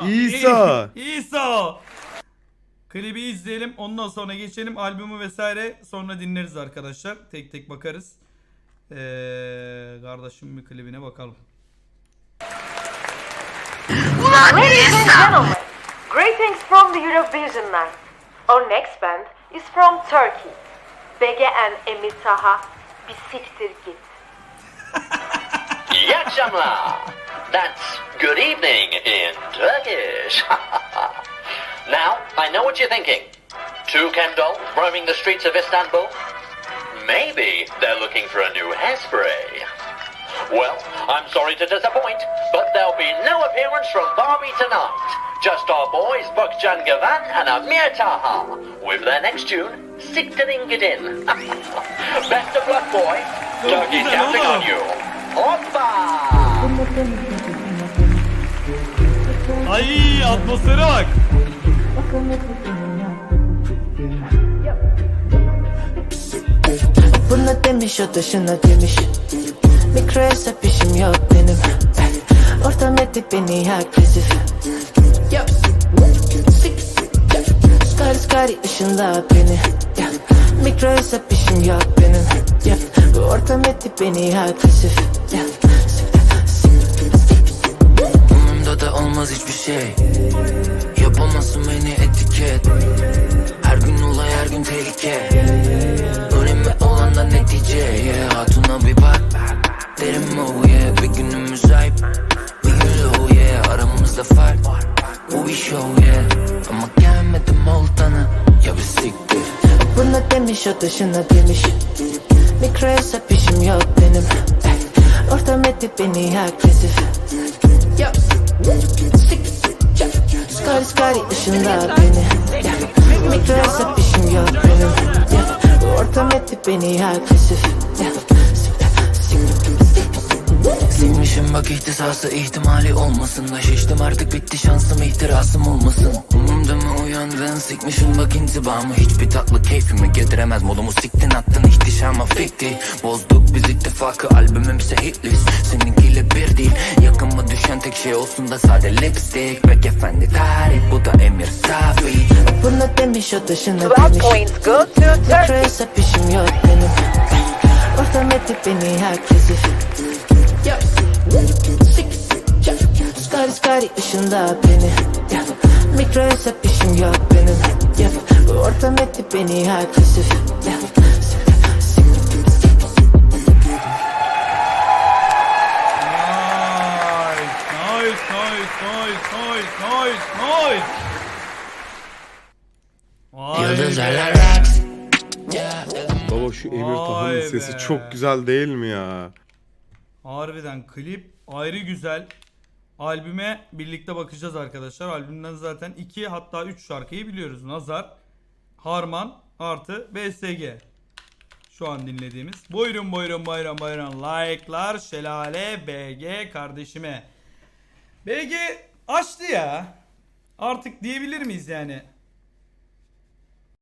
İsa. İsa. Klibi izleyelim. Ondan sonra geçelim. Albümü vesaire sonra dinleriz arkadaşlar. Tek tek bakarız. Ee, kardeşim bir klibine bakalım. Ladies and gentlemen, greetings from the Eurovision night. Our next band is from Turkey. Bege and Emir Taha, bir siktir git. İyi akşamlar. That's good evening in Turkish. now, I know what you're thinking. Two Ken dolls roaming the streets of Istanbul? Maybe they're looking for a new hairspray. Well, I'm sorry to disappoint, but there'll be no appearance from Barbie tonight. Just our boys Bukcan Gavan and Amir Taha with their next tune, Siktirin Gidin. Best of luck, boys. Turkey's counting on you. Hoppa! Ay atmosfere bak. Bunu demiş o da şuna demiş Mikro hesap işim yok benim Ortam etti beni agresif. Yo. Skari skari ışınla beni. Mikro hesap işim yok benim Yo. Bu ortam etti beni agresif Yo. Şey. Yapamazsın beni etiket. Her gün olay her gün tehlike. Önemi olan da netice. Yeah. Hatuna bir bak. Derim oh yeah Bir günümüz ayıp Bir gün low yeah Aramızda fark. Bu bir show yeah. Ama gelmedim oltanı Ya bir siktir. Bunu demiş o da şuna demiş. Mikro hesap işim yok benim. Ortam etti beni agresif Yo. Sik. Skari ışınla beni. Yo. Mikro hesap işim yok benim. Ortam etti beni agresif. Silmişim bak ihtisası ihtimali olmasın. Da Şiştim artık bitti şansım ihtirasım olmasın. Umumda mı uyandın sikmişim bak intibamı. Hiçbir tatlı keyfimi getiremez modumu siktin attın ihtişama fikti Bozduk biz ittifakı albümümse hitlist Seninkiyle bir değil yakınma tek şey olsun da sade lipstick. Bek efendi tarih bu da emir safi. Bunu demiş o 12 demiş. points go to Mikro Turkey. hesap işim yok benim. Ortam etti beni. Yo. Skari skari ışınla beni. Mikro hesap işim yok benim. Ortam etti beni agresif Vay be. rocks yeah. Baba şu Emir Vay Taha'nın be. sesi çok güzel değil mi ya? Harbiden klip ayrı güzel. Albüme birlikte bakacağız arkadaşlar. Albümden zaten 2 hatta 3 şarkıyı biliyoruz. Nazar, Harman artı BSG. Şu an dinlediğimiz. Buyurun buyurun buyurun buyurun. Like'lar Şelale BG kardeşime. BG açtı ya. Artık diyebilir miyiz yani?